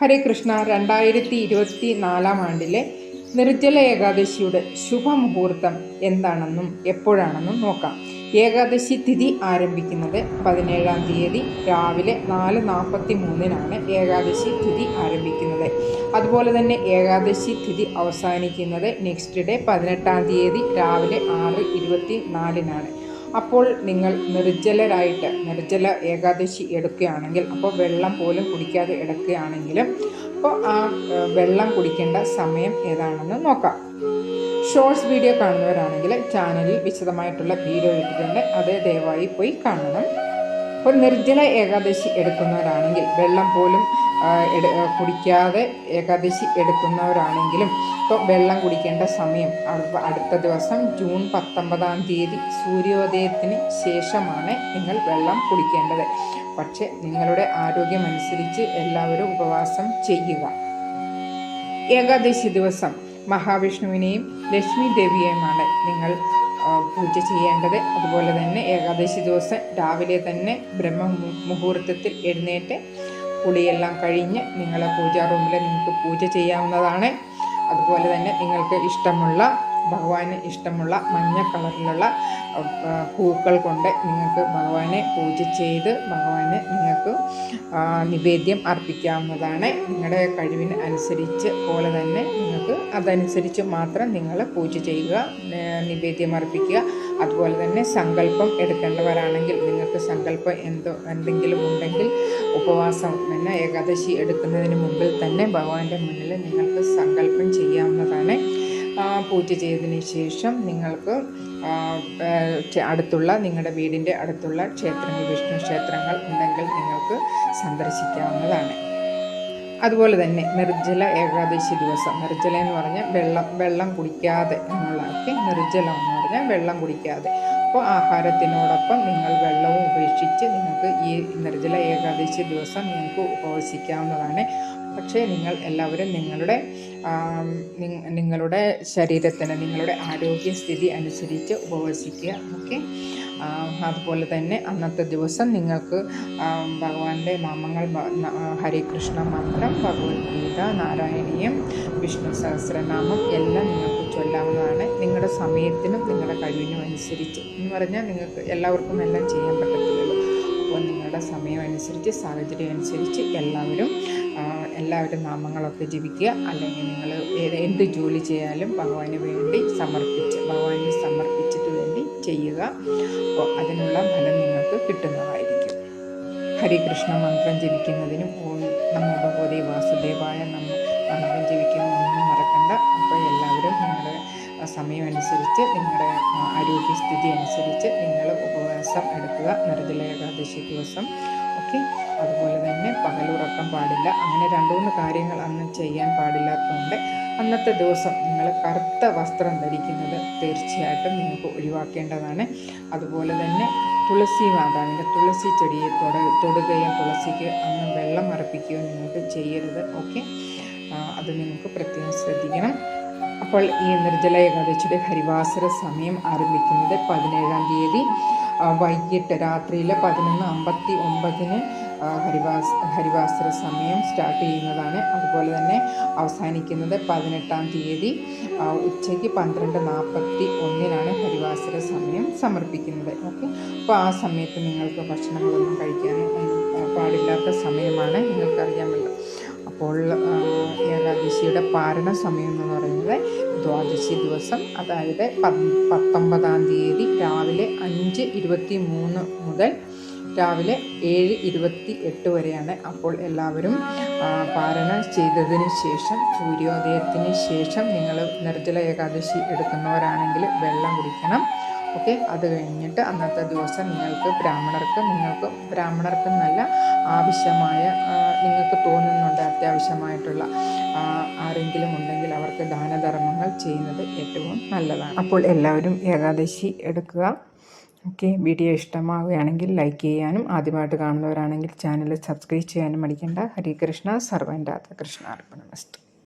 ഹരേ കൃഷ്ണ രണ്ടായിരത്തി ഇരുപത്തി നാലാം ആണ്ടിലെ നിർജല ഏകാദശിയുടെ ശുഭമുഹൂർത്തം എന്താണെന്നും എപ്പോഴാണെന്നും നോക്കാം. ഏകാദശി തിഥി ആരംഭിക്കുന്നത് പതിനേഴാം തീയതി രാവിലെ നാല് നാൽപ്പത്തി മൂന്നിനാണ് ഏകാദശി തിഥി ആരംഭിക്കുന്നത്. അതുപോലെ തന്നെ ഏകാദശി തിഥി അവസാനിക്കുന്നത് നെക്സ്റ്റ് ഡേ പതിനെട്ടാം തീയതി രാവിലെ ആറ് ഇരുപത്തി നാലിനാണ് അപ്പോൾ നിങ്ങൾ നിർജലരായിട്ട് നിർജല ഏകാദശി എടുക്കുകയാണെങ്കിൽ അപ്പോൾ വെള്ളം പോലും കുടിക്കാതെ എടുക്കുകയാണെങ്കിലും അപ്പോൾ ആ വെള്ളം കുടിക്കേണ്ട സമയം ഏതാണെന്ന് നോക്കാം. ഷോർട്സ് വീഡിയോ കാണുന്നവരാണെങ്കിൽ ചാനലിൽ വിശദമായിട്ടുള്ള വീഡിയോ ഇട്ടിട്ടുണ്ട്. അത് ദയവായി പോയി കാണണം. അപ്പോൾ നിർജല ഏകാദശി എടുക്കുന്നവരാണെങ്കിൽ വെള്ളം പോലും കുടിക്കാതെ ഏകാദശി എടുക്കുന്നവരാണെങ്കിലും ഇപ്പോൾ വെള്ളം കുടിക്കേണ്ട സമയം. അടുത്ത ദിവസം ജൂൺ പത്തൊമ്പതാം തീയതി സൂര്യോദയത്തിന് ശേഷമാണ് നിങ്ങൾ വെള്ളം കുടിക്കേണ്ടത്. പക്ഷേ നിങ്ങളുടെ ആരോഗ്യമനുസരിച്ച് എല്ലാവരും ഉപവാസം ചെയ്യുക. ഏകാദശി ദിവസം മഹാവിഷ്ണുവിനെയും ലക്ഷ്മി ദേവിയെയുമാണ് നിങ്ങൾ പൂജ ചെയ്യേണ്ടത്. അതുപോലെ തന്നെ ഏകാദശി ദിവസം രാവിലെ തന്നെ ബ്രഹ്മ മുഹൂർത്തത്തിൽ എഴുന്നേറ്റ് കുളിയെല്ലാം കഴിഞ്ഞ് നിങ്ങളെ പൂജാ റൂമിൽ നിങ്ങൾക്ക് പൂജ ചെയ്യാവുന്നതാണ്. അതുപോലെ തന്നെ നിങ്ങൾക്ക് ഇഷ്ടമുള്ള ഭഗവാന് ഇഷ്ടമുള്ള മഞ്ഞ കളറിലുള്ള പൂക്കൾ കൊണ്ട് നിങ്ങൾക്ക് ഭഗവാനെ പൂജ ചെയ്ത് ഭഗവാന് നിങ്ങൾക്ക് നിവേദ്യം അർപ്പിക്കാവുന്നതാണ്. നിങ്ങളുടെ കഴിവിന് അനുസരിച്ച് പോലെ തന്നെ നിങ്ങൾക്ക് അതനുസരിച്ച് മാത്രം നിങ്ങൾ പൂജ ചെയ്യുക നിവേദ്യം അർപ്പിക്കുക. അതുപോലെ തന്നെ സങ്കല്പം എടുക്കേണ്ടവരാണെങ്കിൽ നിങ്ങൾക്ക് സങ്കല്പം എന്തോ എന്തെങ്കിലും ഉണ്ടെങ്കിൽ ഉപവാസം തന്നെ ഏകാദശി എടുക്കുന്നതിന് മുമ്പിൽ തന്നെ ഭഗവാന്റെ മുന്നിൽ നിങ്ങൾക്ക് സങ്കല്പം ചെയ്യാവുന്നതാണ്. പൂജ ചെയ്തതിന് ശേഷം നിങ്ങൾക്ക് അടുത്തുള്ള നിങ്ങളുടെ വീടിന്റെ അടുത്തുള്ള ക്ഷേത്രങ്ങൾ വിഷ്ണു ക്ഷേത്രങ്ങൾ ഉണ്ടെങ്കിൽ നിങ്ങൾക്ക് സന്ദർശിക്കാവുന്നതാണ്. അതുപോലെ തന്നെ നിർജല ഏകാദശി ദിവസം. നിർജല എന്ന് പറഞ്ഞാൽ വെള്ളം വെള്ളം കുടിക്കാതെ എന്നുള്ളതൊക്കെ നിർജലം എന്ന് പറഞ്ഞാൽ വെള്ളം കുടിക്കാതെ. അപ്പോൾ ആഹാരത്തിനോടൊപ്പം നിങ്ങൾ വെള്ളവും ഉപേക്ഷിച്ച് നിങ്ങൾക്ക് ഈ നിർജല ഏകാദശി ദിവസം നിങ്ങൾക്ക് ഉപവസിക്കാവുന്നതാണ് പക്ഷേ നിങ്ങൾ എല്ലാവരും നിങ്ങളുടെ നിങ്ങളുടെ ശരീരത്തിന് നിങ്ങളുടെ ആരോഗ്യസ്ഥിതി അനുസരിച്ച് ഉപവസിക്കുക. ഓക്കെ? അതുപോലെ തന്നെ അന്നത്തെ ദിവസം നിങ്ങൾക്ക് ഭഗവാന്റെ നാമങ്ങൾ ഹരികൃഷ്ണ മന്ത്രം ഭഗവത്ഗീത നാരായണീയം വിഷ്ണു സഹസ്രനാമം എല്ലാം നിങ്ങൾക്ക് ചൊല്ലാവുന്നതാണ്. നിങ്ങളുടെ സമയത്തിനും നിങ്ങളുടെ കഴിവിനും അനുസരിച്ച്. എന്ന് പറഞ്ഞാൽ നിങ്ങൾക്ക് എല്ലാവർക്കും എല്ലാം ചെയ്യാൻ പറ്റത്തില്ലല്ലോ അപ്പോൾ നിങ്ങളുടെ സമയം അനുസരിച്ച് സാഹചര്യം അനുസരിച്ച് എല്ലാവരും എല്ലാവരും നാമങ്ങളൊക്കെ ജപിക്കുക. അല്ലെങ്കിൽ നിങ്ങൾ എന്ത് ജോലി ചെയ്യാലും ഭഗവാന് വേണ്ടി സമർപ്പിച്ച് ഭഗവാന് സമർപ്പിച്ചിട്ട് വേണ്ടി ചെയ്യുക. അപ്പോൾ അതിനുള്ള ഫലം നിങ്ങൾക്ക് കിട്ടുന്നതായിരിക്കും. ഹരികൃഷ്ണ മന്ത്രം ജപിക്കുന്നതിനും ഓം നമോ ഭഗവതി വാസുദേവായ നമ്മ മന്ത്രം ജപിക്കുന്നതൊന്നും മറക്കണ്ട. അപ്പോൾ എല്ലാവരും നിങ്ങളുടെ സമയമനുസരിച്ച് നിങ്ങളുടെ ആരോഗ്യസ്ഥിതി അനുസരിച്ച് നിങ്ങൾ ഉപവാസം എടുക്കുക. നിർജല ഏകാദശി ദിവസം. ഓക്കെ? അതുപോലെ തന്നെ പകലുറക്കം പാടില്ല. അങ്ങനെ രണ്ടു മൂന്ന് കാര്യങ്ങൾ അന്ന് ചെയ്യാൻ പാടില്ലാത്തതുകൊണ്ട് അന്നത്തെ ദിവസം നിങ്ങൾ കറുത്ത വസ്ത്രം ധരിക്കുന്നത് തീർച്ചയായിട്ടും നിങ്ങൾക്ക് ഒഴിവാക്കേണ്ടതാണ്. അതുപോലെ തന്നെ തുളസി മാതാവിന്റെ തുളസി ചെടിയെ തൊട തൊടുകയോ തുളസിക്ക് അന്ന് വെള്ളം അർപ്പിക്കുകയോ നിങ്ങൾക്ക് ചെയ്യരുത്. ഓക്കെ? അത് നിങ്ങൾക്ക് പ്രത്യേകം ശ്രദ്ധിക്കണം. അപ്പോൾ ഈ നിർജല ഏകാദശിയുടെ ഹരിവാസര സമയം ആരംഭിക്കുന്നത് പതിനേഴാം തീയതി. വൈകിട്ട് രാത്രിയിലെ പതിനൊന്ന് അമ്പത്തി ഒമ്പതിന് ഹരിവാസ് ഹരിവാസ്ത്ര സമയം സ്റ്റാർട്ട് ചെയ്യുന്നതാണ്. അതുപോലെ തന്നെ അവസാനിക്കുന്നത് പതിനെട്ടാം തീയതി ഉച്ചയ്ക്ക് പന്ത്രണ്ട് നാൽപ്പത്തി ഒന്നിനാണ് ഹരിവാസര സമയം സമർപ്പിക്കുന്നത്. ഓക്കെ? അപ്പോൾ ആ സമയത്ത് നിങ്ങൾക്ക് ഭക്ഷണങ്ങളൊന്നും കഴിക്കാൻ പാടില്ലാത്ത സമയമാണ് നിങ്ങൾക്കറിയാമല്ലോ. അപ്പോൾ ഏകാദശിയുടെ പാരണ സമയം എന്ന് പറയുന്നത് ദ്വാദശി ദിവസം അതായത് പത്തൊമ്പതാം തീയതി രാവിലെ അഞ്ച് ഇരുപത്തി മൂന്ന് മുതൽ രാവിലെ ഏഴ് ഇരുപത്തി എട്ട് വരെയാണ് അപ്പോൾ എല്ലാവരും പാരണ ചെയ്തതിന് ശേഷം സൂര്യോദയത്തിന് ശേഷം നിങ്ങൾ നിർജല ഏകാദശി എടുക്കുന്നവരാണെങ്കിൽ വെള്ളം കുടിക്കണം. ഓക്കെ? അത് കഴിഞ്ഞിട്ട് അന്നത്തെ ദിവസം നിങ്ങൾക്ക് ബ്രാഹ്മണർക്ക് നിങ്ങൾക്ക് ബ്രാഹ്മണർക്ക് നല്ല ആവശ്യമായ നിങ്ങൾക്ക് തോന്നുന്നുണ്ട് അത്യാവശ്യമായിട്ടുള്ള ആരെങ്കിലും ഉണ്ടെങ്കിൽ അവർക്ക് ദാനധർമ്മങ്ങൾ ചെയ്യുന്നത് ഏറ്റവും നല്ലതാണ്. അപ്പോൾ എല്ലാവരും ഏകാദശി എടുക്കുക. ഓക്കെ വീഡിയോ ഇഷ്ടമാവുകയാണെങ്കിൽ ലൈക്ക് ചെയ്യാനും ആദ്യമായിട്ട് കാണുന്നവരാണെങ്കിൽ ചാനൽ സബ്സ്ക്രൈബ് ചെയ്യാനും മടിക്കേണ്ട. ഹരികൃഷ്ണ സർവൻ രാധാകൃഷ്ണ അർപ്പണമസ്തു